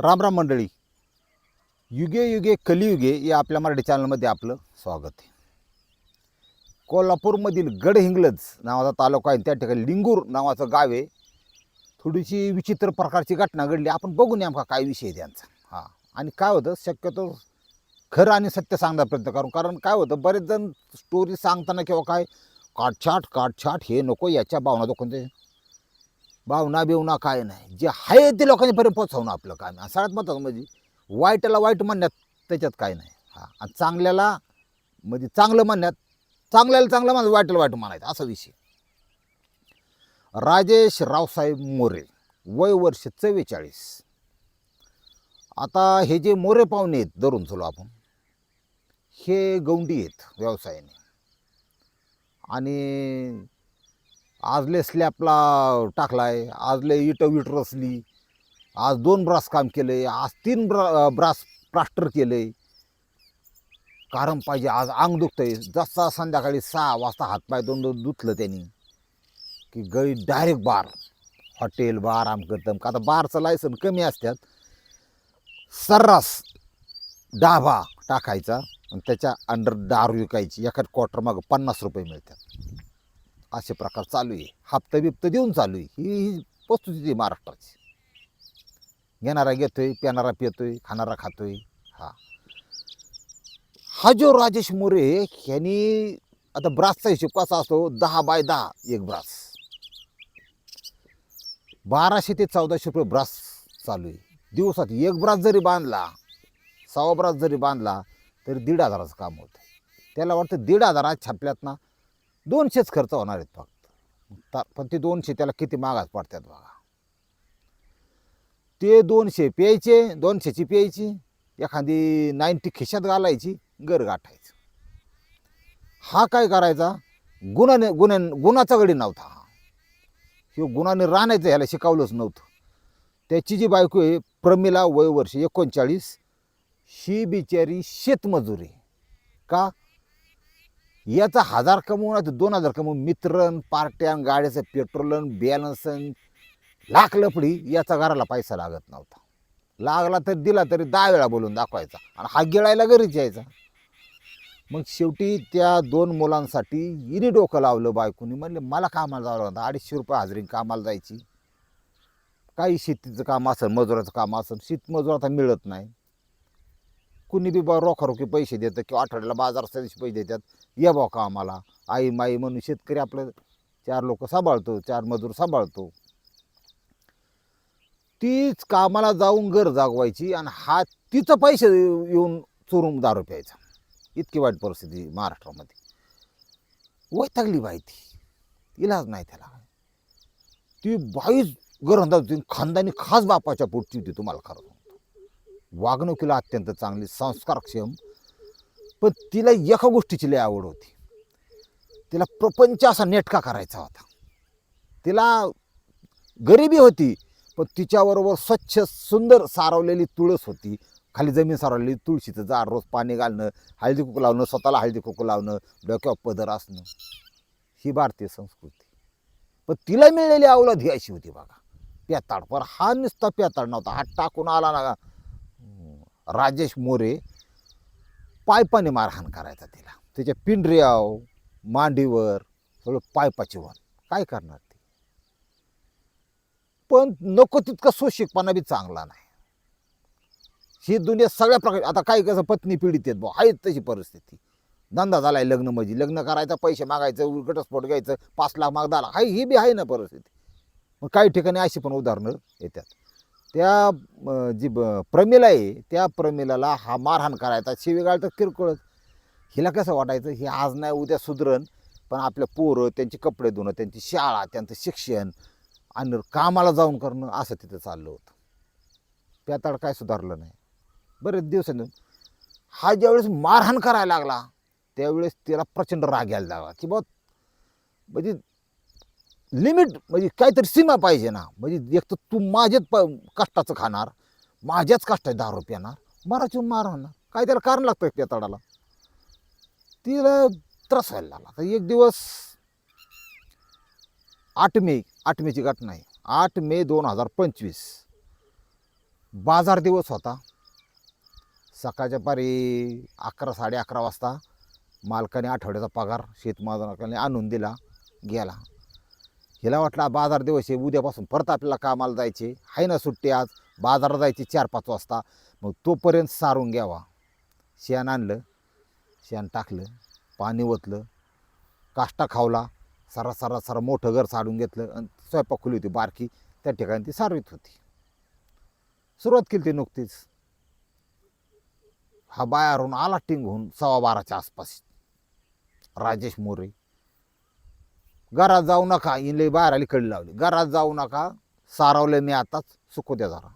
राम राम मंडळी. युगे युगे कलियुगे या आपल्या मराठी चॅनलमध्ये आपलं स्वागत आहे. कोल्हापूरमधील गडहिंग्लज नावाचा तालुका आहे. त्या ठिकाणी लिंगूर नावाचं गाव आहे. थोडीशी विचित्र प्रकारची घटना घडली. आपण बघू नेमका काय विषय आहे त्यांचा. हां. आणि काय होतं? शक्यतो खरं आणि सत्य सांगण्याचा प्रयत्न करू. कारण काय होतं? बरेच जण स्टोरी सांगताना किंवा काय काटछाट काटछाट हे नको याच्या भावना कोणते भावना बिवना काय नाही. जे आहे ते लोकांच्यापर्यंत पोचवणं आपलं काम आणि सगळ्यात महत्त्वाचं म्हणजे वाईटाला वाईट म्हणण्यात त्याच्यात काय नाही. हां. आणि चांगल्याला म्हणजे चांगलं म्हणण्यात चांगल्याला चांगलं माझं वाईटाला वाईट म्हणायचं. असा विषय. राजेश रावसाहेब मोरे वय वर्ष चव्वेचाळीस. आता हे जे मोरे पाहुणे आहेत धरून चलो आपण. हे गौंडी आहेत व्यवसायाने. आणि आजले स्लॅपला टाकलाय आजले इटं विट रचली आज दोन ब्रास काम केलंय आज तीन ब्रा ब्रास प्लास्टर केलंय कारण पाहिजे आज अंग दुखतंय. जसा संध्याकाळी सहा वाजता हातपाय दोन दोन धुतलं त्यांनी की गळी डायरेक्ट बार. हॉटेल बार आमकं तमकं आता बारचं लायसन कमी असतात सर्रास डाबा टाकायचा आणि त्याच्या अंडर दारू विकायची. एखाद क्वार्टर मागं पन्नास रुपये मिळतात. असे प्रकार चालू आहे. हप्ता बिप्ता देऊन चालू आहे. ही ही वस्तुस्थिती आहे महाराष्ट्राची. घेणारा घेतोय पिणारा पितोय खाणारा खातोय. हा. हा जो राजेश मोरे ह्यांनी आता ब्रासचा हिशोब कसा असतो? दहा बाय दहा एक ब्रास. बाराशे ते चौदाशे रुपये ब्रास चालू आहे. दिवसात एक ब्रास जरी बांधला सव्वा ब्रास जरी बांधला तरी दीड हजाराचं काम होतं त्याला वाटतं दीड हजारात छापल्यात ना दोनशेच खर्च होणार आहेत फक्त. पण ते दोनशे त्याला किती मागास पडतात बघा. ते दोनशे प्यायचे दोनशेची प्यायची एखादी नाईन्टी खिशात घालायची गर गाठायचं. हा काय करायचा? गुन्हाने गुन्ह्या गुन्हाचा गडी नव्हता हा. ह्यो गुन्हाने राहण्याचं ह्याला शिकवलंच नव्हतं. त्याची जी बायको आहे प्रमिला वय वर्ष एकोणचाळीस ही बिचारी शेतमजुरी का? याचा हजार कमवून तर दोन हजार कमवून मित्रन पार्ट्यान गाड्याचं पेट्रोलन बॅलन्सन लाख लपडी याचा घराला पैसा लागत नव्हता. लागला तर दिला तरी दहा वेळा बोलून दाखवायचा आणि हा गिळायला घरीच यायचा. मग शेवटी त्या दोन मुलांसाठी इरी डोकं लावलं बायकोनी. म्हणले मला कामाला जावं लागतं. अडीचशे रुपये हजरी कामाला जायची. काही शेतीचं काम असेल मजुराचं काम असेल शेतमजूर आता मिळत नाही. कुणी बी बा रोखारोखी पैसे देतं किंवा आठवड्याला बाजार दिवशी पैसे देतात या बा का आम्हाला? आई माई म्हणून शेतकरी आपलं चार लोक सांभाळतो चार मजूर सांभाळतो. तीच कामाला जाऊन घर जागवायची आणि हा तिचं पैसे येऊन चोरून दारू प्यायचा. इतकी वाईट परिस्थिती महाराष्ट्रामध्ये. वैतागली बाई ती. इलाज नाही त्याला. ती बाईच घरंदाज होती खानदानी खास बापाच्या पोटची होती तुम्हाला खरं वागणुकीला अत्यंत चांगली संस्कारक्षम पण तिला एका गोष्टीची लय आवड होती. तिला प्रपंच असा नेटका करायचा होता. तिला गरिबी होती पण तिच्याबरोबर स्वच्छ सुंदर सारवलेली तुळस होती. खाली जमीन सारवलेली तुळशीचं झाड रोज पाणी घालणं हळदी कुकू लावणं स्वतःला हळदी कुकू लावणं डोक्यावर पदर असणं ही भारतीय संस्कृती. पण तिला मिळलेली अवलाद ही अशी होती बघा. प्याताड पर हा नुसता प्याताड नव्हता. हा टाकून आला ना राजेश मोरे पायपाने मारहाण करायचा तिला. त्याच्या पिंढऱ्याव मांडीवर सगळं पायपाची वन काय करणार ती? पण नको तितका सोशिकपणा बी चांगला नाही. ही दुनिया सगळ्या प्रकार आता काही कसं पत्नी पीडित आहेत भाऊ आहेत तशी परिस्थिती. धंदा झालाय लग्न म्हणजे लग्न करायचं पैसे मागायचं घटस्फोट घ्यायचं पाच लाख माग आहे ही बी आहे ना परिस्थिती. मग काही ठिकाणी अशी पण उदाहरणं येतात. त्या जी ब- प्रमिला आहे त्या प्रमिलाला हा मारहाण करायचा. शिवीगाळ तर किरकोळच हिला कसं वाटायचं? हे आज नाही उद्या सुधरण. पण आपल्या पोरं त्यांचे कपडे धुणं त्यांची शाळा त्यांचं शिक्षण आणि कामाला जाऊन करणं असं तिथं चाललं होतं. त्याताड काय सुधारलं नाही. बरेच दिवसांनी. हा ज्यावेळेस मारहाण करायला लागला त्यावेळेस तिला प्रचंड राग यायला लागला. की बा म्हणजे लिमिट म्हणजे काहीतरी सीमा पाहिजे ना. म्हणजे एक तर तू माझ्याच प कष्टाचं खाणार माझ्याच कष्टाचे रुपये येणार माराची मार होणार काय त्याला कारण लागतं त्या तडाला? तिला त्रास व्हायला लागला. तर एक दिवस आठ मे आठ मेची घटना आहे. आठ मे दोन हजार पंचवीस. बाजार दिवस होता. सकाळच्या पारी अकरा साडे अकरा वाजता मालकाने आठवड्याचा पगार शेतमालाकाने आणून दिला गेला. हिला वाटला बाजार दिवस आहे उद्यापासून परत आपल्याला कामाला जायचे. आहे ना सुट्टी आज बाजारात जायची चार पाच वाजता. मग तोपर्यंत सारून घ्यावा. शेण आणलं शेण टाकलं पाणी ओतलं काष्टा खावला सरा सरा सरा मोठं घर साडून घेतलं आणि स्वयंपाक खुली होती बारकी. त्या ठिकाणी ती सारवीत होती. सुरुवात केली ती नुकतीच. हा बाहेरून आला टिंगून सव्वा बाराच्या आसपास. राजेश मोरे. घरात जाऊ नका. इनले बाहेर आली कडी लावली. घरात जाऊ नका. सारवले मी आताच. सुकू द्या जरा.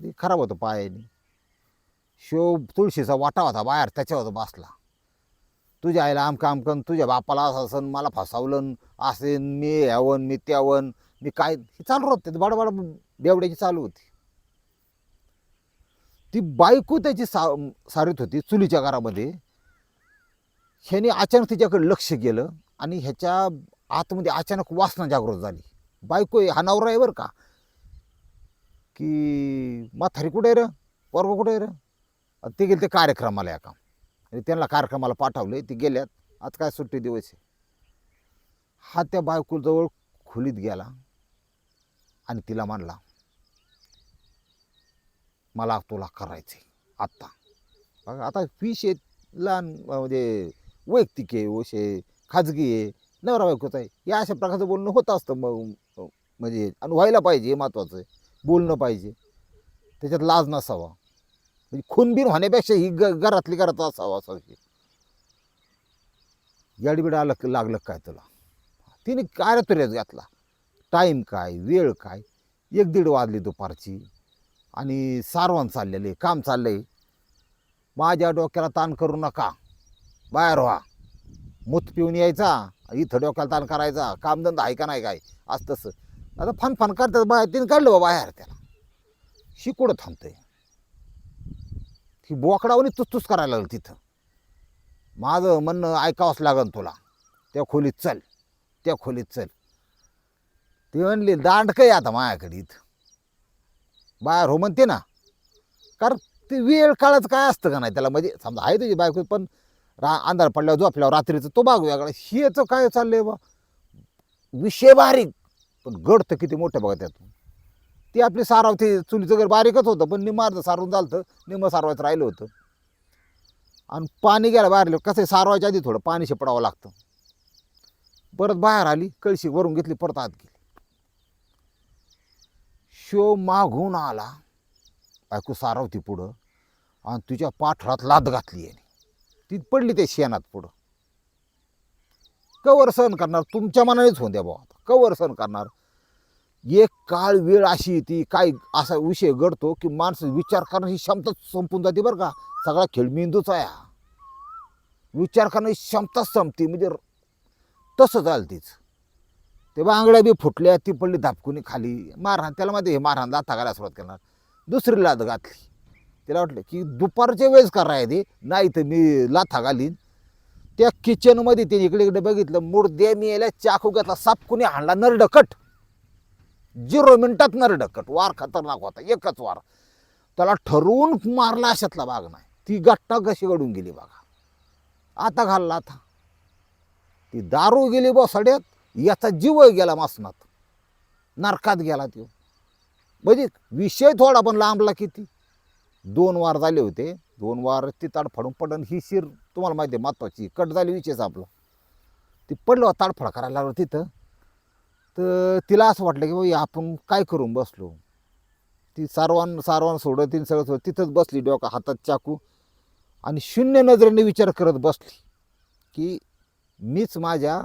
ते खराब होतं पायाने. शिव तुळशीचा वाटा होता बाहेर. त्याच्यावर बसला. तुझ्या आईला आमकं आमकन तुझ्या बापाला असं असन मला फसावलं असेन मी ह्यावन मी त्यावन मी काय हे चालू होते. बडबड बेवड्याची चालू होती. ती बायको त्याची सा सारीत होती चुलीच्या घरामध्ये. ह्याने अचानक तिच्याकडे लक्ष गेलं आणि ह्याच्या आतमध्ये अचानक वासना जागृत झाली. बायको आहे, हा नवरा आहे बरं का? की म्हातारी कुठे आहे रे? वर्ग कुठे आहे ते गेले ते कार्यक्रमाला या आणि त्यांना कार्यक्रमाला पाठवले ते गेल्यात. आज काय सुट्टी दिवस आहे. हा त्या बायकोजवळ खोलीत गेला आणि तिला म्हणला मला तुला करायचं आहे आत्ता. आता आता विषय लहान म्हणजे वैयक्तिक आहे विषय खाजगी आहे नवरा बायकोचा आहे या अशा प्रकारचं बोलणं होत असतं मग म्हणजे आणि व्हायला पाहिजे हे महत्त्वाचं आहे. बोलणं पाहिजे. त्याच्यात लाज नसावा. म्हणजे खूनबीन होण्यापेक्षा ही ग घरातली घरात असावा असं हे. याडबीड आलं लागलं काय तुला? तिने काय तुरेच घातला? टाईम काय? वेळ काय? एक दीड वाजली दुपारची. आणि सारवण चाललेले काम चाललंय. माझ्या डोक्याला ताण करू नका. बाहेर व्हा. मूत पिऊन यायचा इथं डोक्याला ताण करायचा कामधंदा आहे का नाही काय? असं तसं. आता फन फन करतात बाहेर तिने काढलं बाबा बाहेर त्याला. शिकुडं थांबतंय? ही बोकडावनी तुसतुस करायला लागलं तिथं. माझं म्हणणं ऐकावंच लागन तुला. त्या खोलीत चल. त्या खोलीत चल. ती म्हणली दांड काही आता माझ्याकडे इथं. बाहेर हो म्हणते ना. कारण ते वेळ काळाचं काय असतं का नाही त्याला? म्हणजे समजा आहे तुझी बायको पण रा अंधार पडल्यावर झोपल्यावर रात्रीचं तो भाग वेगळा. हेचं काय चाललंय बा? विषय बारीक पण गड तर किती मोठं बघा त्यातून ती आपली साराव ते चुलीचं घर बारीकच होतं पण निमार्द सारून झालं निम सारवायचं राहिलं होतं. आणि पाणी गेलं बाहेर कसं आहे, सारवायच्या आधी थोडं पाणी शिपडावं लागतं. परत बाहेर आली कळशी वरून घेतली परत आत गेली. शो मागून आला ऐकू सारवती पुढं आणि तुझ्या पाठरात लाद घातली याने. ती पडली त्या शेणात पुढं. कवर सहन करणार तुमच्या मनानेच होऊन द्या भाऊ आता. कवर सहन करणार. एक काळ वेळ अशी येते काय असा विषय घडतो की माणसं विचार करण्याची क्षमता संपून जाते बरं का. सगळा खेळ मेंदूचा आहे विचार करण्याची क्षमताच संपते म्हणजे तसं चालतीच तीच. ते बांगड्या बी फुटल्या ती पडली धापकुनी खाली. मारहाण त्याला माहिती हे मारहाण लाथा घालायला सुरुवात करणार. दुसरी लाद घातली. तिला वाटलं की दुपारच्या वेळेस करायचे नाही तर मी लाथा घालीन. त्या किचनमध्ये त्याने इकडे इकडे बघितलं मुर्द्या मी यायला चाकू घेतला साप कुणी हाणला नरडकट. झिरो मिनटात नरडकट. वार खतरनाक होता एकच वार. त्याला ठरवून मारला अशातला भाग नाही. ती गट्टा कशी घडून गेली बघा. आता घालला आता. ती दारू गेली बसाड्यात याचा जीव गेला मासनात नरकात गेला तो म्हणजे विषय थोडा पण लांबला किती. दोन वार झाले होते. दोन वार ती ताडफाडून पडन ही शिर तुम्हाला माहिती आहे महत्त्वाची. कट झाली विषयच आपलं. ती पडलं ताडफाड करायला लागलं तिथं. तर तिला असं वाटलं की बाई आपण काय करून बसलो? ती सारवान सारवान सोडत तिने सगळं सोडत तिथंच बसली डोका हातात चाकू आणि शून्य नजरेने विचार करत बसली की मीच माझ्या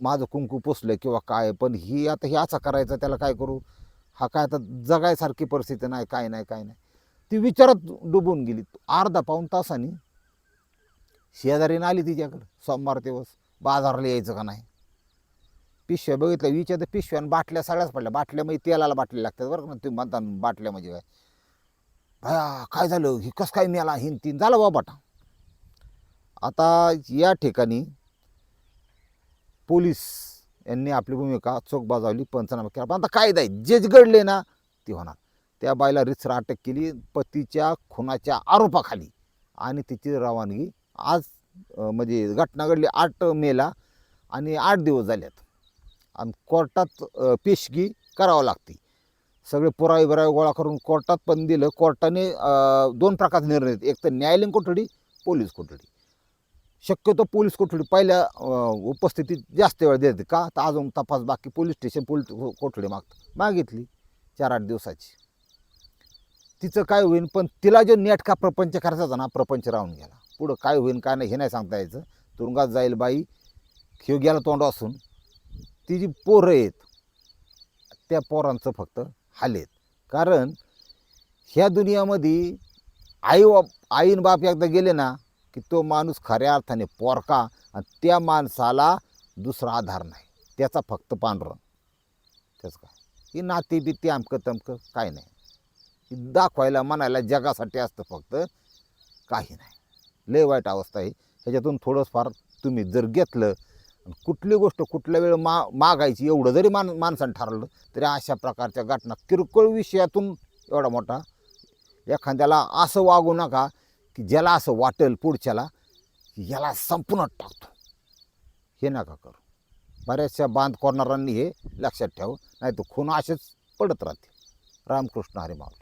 माझं कुंकू पुसलं किंवा काय पण ही आता हे असं करायचं त्याला काय करू? हा काय आता जगायसारखी परिस्थिती नाही काय नाही काय नाही. ती विचारात डुबून गेली. अर्धा पाऊन तासाने शेजारीनं आली तिच्याकडं. सोमवार दिवस बाजारला यायचं का नाही? पिशव्या बघितल्या विचार पिशव्या आणि बाटल्या सगळ्याच पडल्या. बाटल्यामध्ये म्हणजे तेलाला बाटल्या लागतात बरं का ना तुम्ही म्हणता बाटल्यामध्ये बाटल्या म्हणजे काय? भया काय झालं? ही कसं काय मेला हिन तीन झालं बा बाटा. आता या ठिकाणी पोलीस यांनी आपली भूमिका चोख बजावली पंचनामा केला. पण आता कायदा आहे. जे घडले ना ते होणार. त्या बाईला रितसर अटक केली पतीच्या खुनाच्या आरोपाखाली. आणि तिची रवानगी आज म्हणजे घटना घडली आठ मेला आणि आठ दिवस झाल्यात आणि कोर्टात पेशगी करावं लागते. सगळे पुरावे बिरावे गोळा करून कोर्टात पण दिलं. कोर्टाने दोन प्रकारचे निर्णय एक तर न्यायालयीन कोठडी पोलीस कोठडी. शक्यतो पोलीस कोठडी पहिल्या उपस्थितीत जास्त वेळ देते का? तर अजून तपास बाकी पोलीस स्टेशन पोलीस कोठडी मागतं मागितली. चार आठ दिवसाची. तिचं काय होईल पण तिला जो नेटका प्रपंच करायचा होता ना प्रपंच राहून गेला. पुढं काय होईल काय नाही हे नाही सांगता यायचं. तुरुंगात जाईल बाई खेळ गेला तोंड असून ती जी पोरं आहेत त्या पोरांचं फक्त हाल आहेत. कारण ह्या दुनियामध्ये आई बाप आईन बाप एकदा गेले ना की तो माणूस खऱ्या अर्थाने पोरका आणि त्या माणसाला दुसरा आधार नाही. त्याचा फक्त पांढरं. त्याच काय? ही नाती बिती अमकं तमकं काय नाही. दाखवायला म्हणायला जगासाठी असतं फक्त. काही नाही. लय वाईट अवस्था आहे. ह्याच्यातून थोडंफार तुम्ही जर घेतलं आणि कुठली गोष्ट कुठल्या वेळ मा मागायची एवढं जरी मान माणसानं ठरवलं तरी अशा प्रकारच्या घटना किरकोळ विषयातून एवढा मोठा एखाद्याला असं वागू नका की ज्याला असं वाटेल पुढच्याला की याला संपूर्ण टाकतो. हे नका करू. बऱ्याचशा बांध करणाऱ्यांनी हे लक्षात ठेवं नाही तर खून असेच पडत राहते रामकृष्ण हरे माऊली.